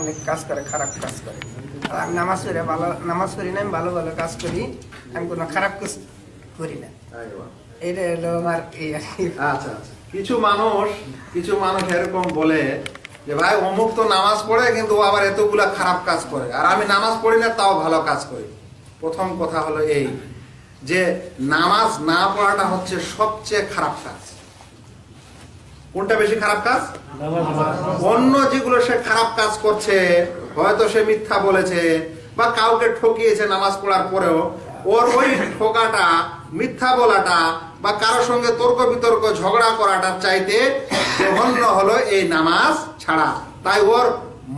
অনেক কাজ করে খারাপ কাজ করে। আর আমি নামাজ পড়ে ভালো নামাজ পড়ি না আমি ভালো ভালো কাজ করি আমি কোনো খারাপ কাজ করি না। এটা হলো আমার এই আর কি। আচ্ছা আচ্ছা। কিছু মানুষ কিছু মানুষ এরকম বলে যে ভাই অমুক তো নামাজ পড়ে কিন্তু ও আবার এতগুলা খারাপ কাজ করে। আর আমি নামাজ পড়ি না তাও ভালো কাজ করি। প্রথম কথা হলো এই যে নামাজ না পড়াটা হচ্ছে সবচেয়ে খারাপ কাজ। কোনটা বেশি খারাপ কাজ? অন্য যেগুলো সে খারাপ কাজ করছে, হয়তো সে মিথ্যা বলেছে বা কাউকে ঠকিয়েছে নামাজ পড়ার পরেও, ওর ওই ঠোকাটা, মিথ্যা বলাটা বা কারোর সঙ্গে তর্ক বিতর্ক, ঝগড়া করাটার চাইতে জঘন্য হলো এই নামাজ ছাড়া। তাই ওর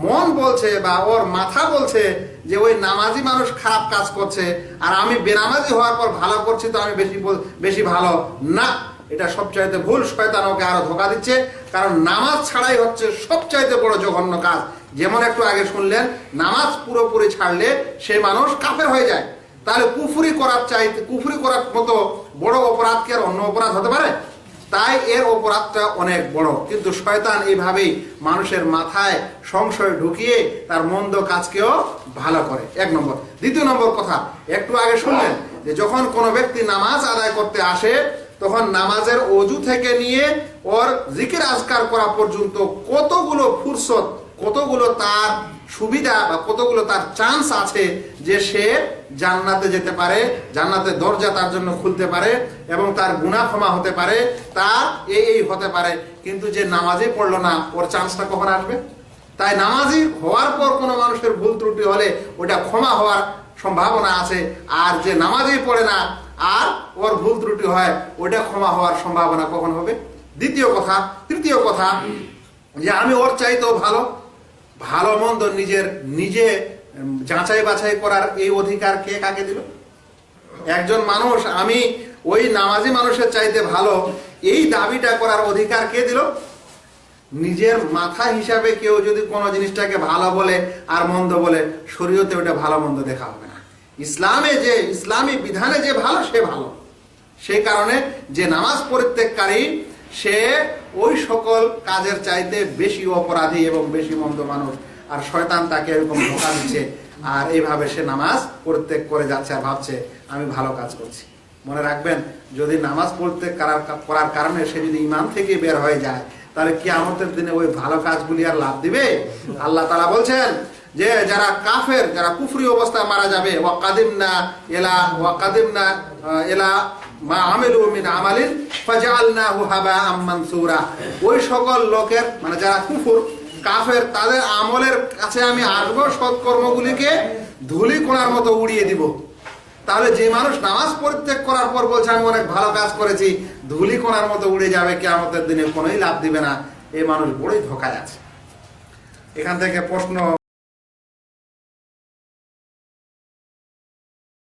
মন বলছে বা ওর মাথা বলছে যে ওই নামাজি মানুষ খারাপ কাজ করছে, আর আমি বেনামাজি হওয়ার পর ভালো করছি তো আমি বেশি বেশি ভালো না। এটা সবচাইতে ভুল, শয়তান ওকে আরও ধোকা দিচ্ছে। কারণ নামাজ ছাড়াই হচ্ছে সবচাইতে বড় জঘন্য কাজ। যেমন একটু আগে শুনলেন, নামাজ পুরোপুরি ছাড়লে সে মানুষ কাফের হয়ে যায়। তাহলে কুফুরি করার চাইতে, কুফুরি করার মতো বড় অপরাধ কি আর অন্য অপরাধ হতে পারে? তাই এর অপরাধটা অনেক বড়। কিন্তু শয়তান এইভাবেই মানুষের মাথায় সংশয় ঢুকিয়ে তার মন্দ কাজকেও ভালো করে। এক নম্বর। দ্বিতীয় নম্বর কথা, একটু আগে শুনলেন যে যখন কোনো ব্যক্তি নামাজ আদায় করতে আসে তখন নামাজের অজু থেকে নিয়ে ওর জিকির আজকার করা পর্যন্ত কতগুলো ফুরসত, কতগুলো তার সুবিধা বা কতগুলো তার চান্স আছে যে সে জান্নাতে যেতে পারে জান্নাতের দরজা তার জন্য খুলতে পারে এবং তার গুণা ক্ষমা হতে পারে, তার এই এই হতে পারে। কিন্তু যে নামাজে পড়ল না, ওর চান্সটা কখন আসবে? তাই নামাজি হওয়ার পর কোনো মানুষের ভুল ত্রুটি হলে ওটা ক্ষমা হওয়ার সম্ভাবনা আছে। আর যে নামাজেই পড়ে না, আর ওর ভুল ত্রুটি হয় ওটা ক্ষমা হওয়ার সম্ভাবনা কখন হবে? দ্বিতীয় কথা, তৃতীয় কথা, যে আমি ওর চাইতেও ভালো ভালো মন্দ নিজের, নিজে যাচাই বাছাই করার এই অধিকার কে কাকে দিল? একজন মানুষ, আমি ওই নামাজি মানুষের চাইতে ভালো, এই দাবিটা করার অধিকার কে দিল? নিজের মাথা হিসাবে কেউ যদি কোনো জিনিসটাকে ভালো বলে আর মন্দ বলে, শরীয়তে ওটা ভালো মন্দ দেখা হবে না। ইসলামে যে, ইসলামী বিধানে যে ভালো, সে ভালো। সেই কারণে যে নামাজ পরিত্যাগকারী, সে ওই সকল কাজের চাইতে বেশি অপরাধী এবং বেশি মন্দ মানুষ। আর শয়তান তাকে এরকম ধোকা দিচ্ছে, আর এইভাবে সে নামাজ পরিত্যাগ করে যাচ্ছে আর ভাবছে, আমি ভালো কাজ করছি। মনে রাখবেন, যদি নামাজ পড়তে করার করার কারণে সে যদি ইমান থেকে বের হয়ে যায়, তাহলে কি আমাদের দিনে ওই ভালো কাজগুলি আর লাভ দিবে? আল্লাহ তারা বলছেন যে, যারা কাফের, যারা কুফরি অবস্থায় মারা যাবে ওয়াকাদিম না এলা ওয়াকাদিম না এলা মা আমিলু মিন আমালিন ফাজআলনাহু হাবাআম মানসুরা। ওই সকল লোকের মানে যারা কুফর, কাফের, তাদের আমলের কাছে আমি আসব, সৎকর্মগুলিকে ধুলি কোণার মতো উড়িয়ে দিব। তাহলে যে মানুষ নামাজ পরিত্যাগ করার পর বলছে, আমি অনেক ভালো কাজ করেছি, ধুলি কোণার মতো উড়ে যাবে কে আমাদের দিনে কোনোই লাভ দিবে না। এই মানুষ বড়ই ধোকায় আছে। এখান থেকে প্রশ্ন